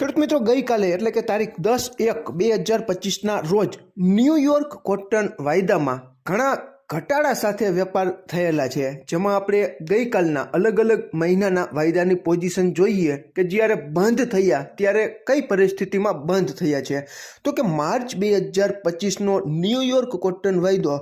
ખેડૂત મિત્રો, ગઈકાલે એટલે કે તારીખ દસ એક બે હજાર પચીસના રોજ ન્યૂયોર્ક કોટન વાયદામાં ઘણા ઘટાડા સાથે વેપાર થયેલા છે. જેમાં આપણે ગઈકાલના અલગ અલગ મહિનાના વાયદાની પોઝિશન જોઈએ કે જ્યારે બંધ થયા ત્યારે કઈ પરિસ્થિતિમાં બંધ થયા છે. તો કે માર્ચ બે હજાર પચીસનો ન્યૂયોર્ક કોટન વાયદો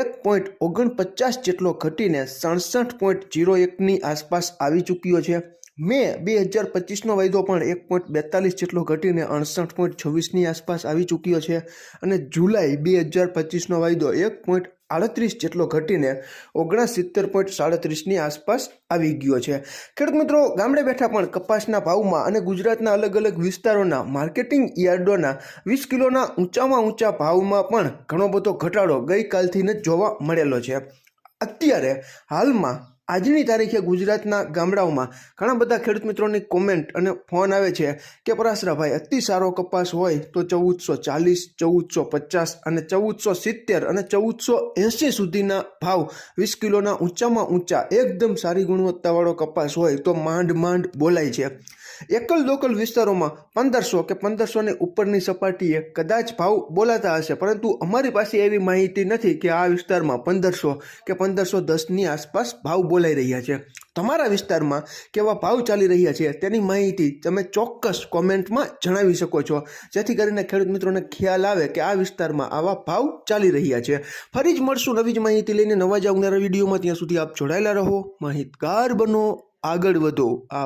એક પોઈન્ટ ઓગણપચાસ જેટલો ઘટીને સડસઠ પોઈન્ટ જીરો એકની આસપાસ આવી ચૂક્યો છે. મે બે હજાર પચીસનો વાયદો પણ એક પોઈન્ટ બેતાલીસ જેટલો ઘટીને અડસઠ પોઈન્ટ છવ્વીસની આસપાસ આવી ચૂક્યો છે અને જુલાઈ બે હજાર પચીસનો વાયદો એક પોઈન્ટ આડત્રીસ જેટલો ઘટીને ઓગણસિત્તેર પોઈન્ટ સાડત્રીસની આસપાસ આવી ગયો છે. ખેડૂત મિત્રો, ગામડે બેઠા પણ કપાસના ભાવમાં અને ગુજરાતના અલગ અલગ વિસ્તારોના માર્કેટિંગ યાર્ડોના વીસ કિલોના ઊંચામાં ઊંચા ભાવમાં પણ ઘણો બધો ઘટાડો ગઈકાલથી જ જોવા મળેલો છે. અત્યારે હાલમાં આજની તારીખે ગુજરાતના ગામડાઓમાં ઘણા બધા ખેડૂત મિત્રોની કોમેન્ટ અને ફોન આવે છે કે, પરાશરાભાઈ, અતિ સારો કપાસ હોય તો ચૌદસો ચાલીસ, ચૌદસો પચાસ અને ચૌદસો સિત્તેર અને ચૌદસો એંસી સુધીના ભાવ વીસ કિલોના ઊંચામાં ઊંચા એકદમ સારી ગુણવત્તાવાળો કપાસ હોય તો માંડ માંડ બોલાય છે. એકલ લોકલ વિસ્તારોમાં પંદરસો કે પંદરસોની ઉપરની સપાટીએ કદાચ ભાવ બોલાતા હશે, પરંતુ અમારી પાસે એવી માહિતી નથી કે આ વિસ્તારમાં પંદરસો કે પંદરસો દસની આસપાસ ભાવ બોલાઈ રહ્યા છે. તમારા વિસ્તારમાં કેવા ભાવ ચાલી રહ્યા છે તેની માહિતી તમે ચોક્કસ કોમેન્ટમાં જણાવી શકો છો. જેથી કરીને ખેડૂત મિત્રોને ખ્યાલ આવે કે આ વિસ્તારમાં આવા ભાવ ચાલી રહ્યા છે. ફરી જ મળશું નવી જ માહિતી લઈને નવા જ આવનારા વિડીયોમાં. ત્યાં સુધી આપ જોડાયેલા રહો. માહિતગાર બનો. આગળ વધો. આપ